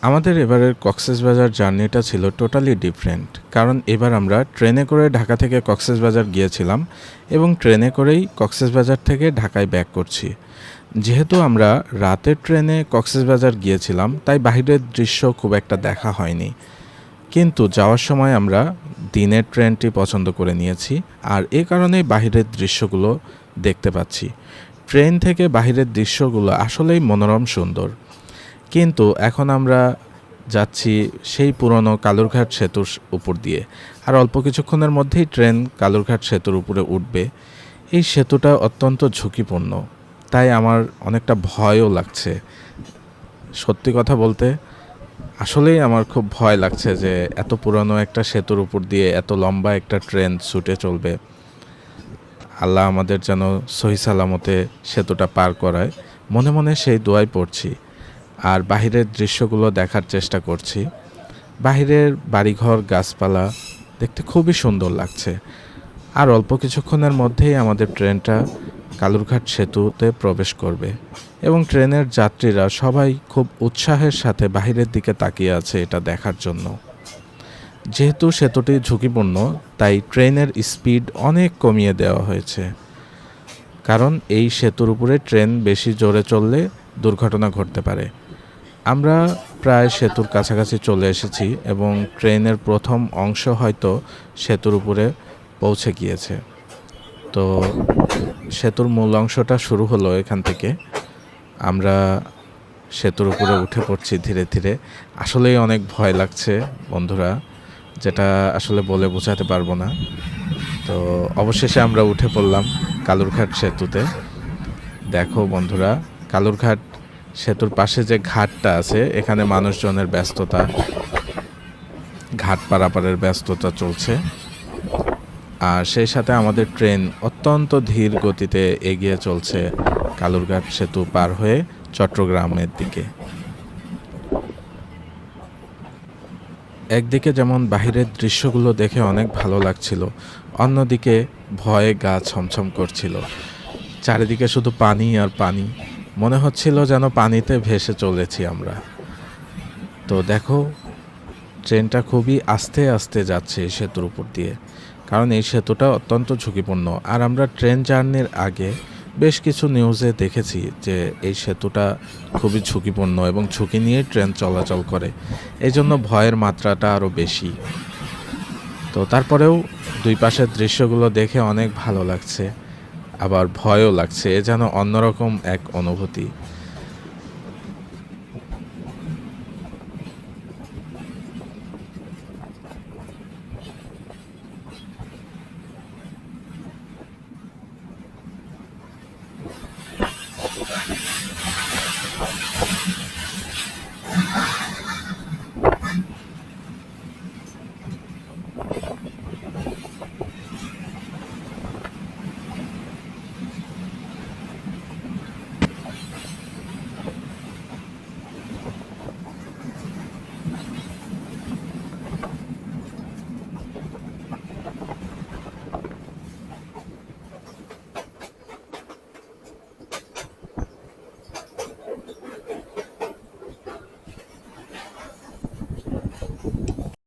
আমাদের এবারের কক্সেসবাজার জার্নিটা ছিল টোটালি ডিফারেন্ট কারণ এবার আমরা ট্রেনে করে ঢাকা থেকে কক্সেসবাজার গিয়েছিলাম এবং ট্রেনে করেই কক্সেসবাজার থেকে ঢাকায় ব্যাক করছি। যেহেতু আমরা রাতের ট্রেনে কক্সেসবাজার গিয়েছিলাম, তাই বাইরের দৃশ্য খুব একটা দেখা হয়নি। কিন্তু যাওয়ার সময় আমরা দিনের ট্রেনটি পছন্দ করে নিয়েছি, আর এ কারণেই বাহিরের দৃশ্যগুলো দেখতে পাচ্ছি। ট্রেন থেকে বাহিরের দৃশ্যগুলো আসলেই মনোরম সুন্দর। কিন্তু এখন আমরা যাচ্ছি সেই পুরনো কালুরঘাট সেতুর উপর দিয়ে। আর অল্প কিছুক্ষণের মধ্যেই ট্রেন কালুরঘাট সেতুর উপরে উঠবে। এই সেতুটা অত্যন্ত ঝুঁকিপূর্ণ। তাই আমার অনেকটা ভয়ও লাগছে। সত্যি কথা বলতে, আসলেই আমার খুব ভয় লাগছে যে এত পুরনো একটা সেতুর উপর দিয়ে এত লম্বা একটা ট্রেন ছুটে চলবে। আল্লাহ আমাদের যেন সহি সালামতে সেতুটা পার করায়। মনে মনে সেই দোয়াই পড়ছি। আর বাহিরের দৃশ্যগুলো দেখার চেষ্টা করছি। বাহিরের বাড়িঘর, গাছপালা দেখতে খুবই সুন্দর লাগছে। আর অল্প কিছুক্ষণের মধ্যেই আমাদের ট্রেনটা কালুরঘাট সেতুতে প্রবেশ করবে এবং ট্রেনের যাত্রীরা সবাই খুব উৎসাহের সাথে বাহিরের দিকে তাকিয়ে আছে এটা দেখার জন্য। যেহেতু সেতুটি ঝুঁকিপূর্ণ, তাই ট্রেনের স্পিড অনেক কমিয়ে দেওয়া হয়েছে। কারণ এই সেতুর উপরে ট্রেন বেশি জোরে চললে দুর্ঘটনা ঘটতে পারে। আমরা প্রায় সেতুর কাছাকাছি চলে এসেছি এবং ট্রেনের প্রথম অংশ হয়তো সেতুর উপরে পৌঁছে গিয়েছে। তো সেতুর মূল অংশটা শুরু হলো এখান থেকে। আমরা সেতুর উপরে উঠে পড়ছি ধীরে ধীরে। আসলেই অনেক ভয় লাগছে বন্ধুরা, যেটা আসলে বলে বোঝাতে পারব না। তো অবশেষে আমরা উঠে পড়লাম কালুরঘাট সেতুতে। দেখো বন্ধুরা, কালুরঘাট সেতুর পাশে যে ঘাটটা আছে, এখানে মানুষজনের ব্যস্ততা, ঘাট পারাপারের ব্যস্ততা চলছে। আর সেই সাথে আমাদের ট্রেন অত্যন্ত ধীর গতিতে এগিয়ে চলছে কালুরঘাট সেতু পার হয়ে চট্টগ্রামের দিকে। একদিকে যেমন বাহিরের দৃশ্যগুলো দেখে অনেক ভালো লাগছিল, অন্যদিকে ভয়ে গা ছমছম করছিল। চারিদিকে শুধু পানি আর পানি। মনে হচ্ছিল যেন পানিতে ভেসে চলেছি আমরা। তো দেখো, ট্রেনটা খুবই আস্তে আস্তে যাচ্ছে এই সেতুর উপর দিয়ে, কারণ এই সেতুটা অত্যন্ত ঝুঁকিপূর্ণ। আর আমরা ট্রেন জার্নির আগে বেশ কিছু নিউজে দেখেছি যে এই সেতুটা খুবই ঝুঁকিপূর্ণ এবং ঝুঁকি নিয়ে ট্রেন চলাচল করে। এই জন্য ভয়ের মাত্রাটা আরও বেশি। তো তারপরেও দুই পাশের দৃশ্যগুলো দেখে অনেক ভালো লাগছে। আবার ভয়ও লাগছে এ যেন অন্যরকম এক অনুভূতি।